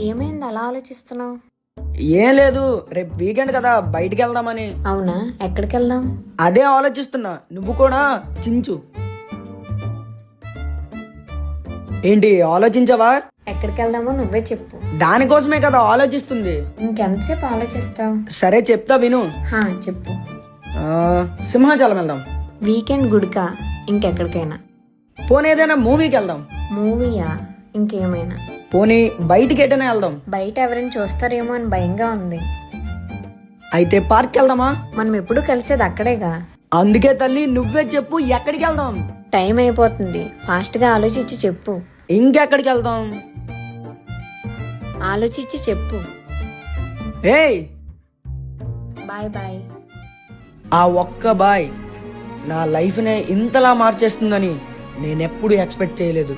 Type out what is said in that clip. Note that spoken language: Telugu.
ఏమైంది అలా ఆలోచిస్తున్నావు? ఏం లేదు రేపు వీకెండ్ కదా బయటికి వెళ్దామని. అవునా? ఎక్కడికి వెళ్దాం? అదే ఆలోచిస్తున్నా నువ్వు కూడా చించు. ఏంటి ఆలోచించావా? ఎక్కడికి వెళ్దామో నువ్వే చెప్పు. దానికోసమే కదా ఆలోచిస్తుంది. ఇంకెంతసేపు ఆలోచిస్తావు? సరే చెప్తా విను. హా చెప్పు. ఆ, సింహాచలం వెళ్దాం. వీకెండ్ గుడికా? ఇంకెక్కడికైనా? పోనీ ఏదైనా మూవీకి వెళ్దాం. మూవీయా? ఇంకేమైనా. పోనీ బయటికి ఎటైనా వెళ్దాం. బయట ఎవరైనా చూస్తారేమో అని భయంగా ఉంది. అయితే పార్క్ వెళ్దామా? మనం ఎప్పుడు కలిసేది అక్కడేగా. అందుకే తల్లి నువ్వే చెప్పు ఎక్కడికి వెళ్దాం. టైం అయిపోతుంది. ఫాస్ట్గా ఆలోచించి చెప్పు. ఇంకెక్కడికి వెళ్దాం? ఆలోచించి చెప్పు. ఏయ్! Bye bye. ఆ ఒక్క బాయ్ నా లైఫ్నే ఇంతలా మార్చేస్తుందని నేనెప్పుడు ఎక్స్పెక్ట్ చేయలేదు.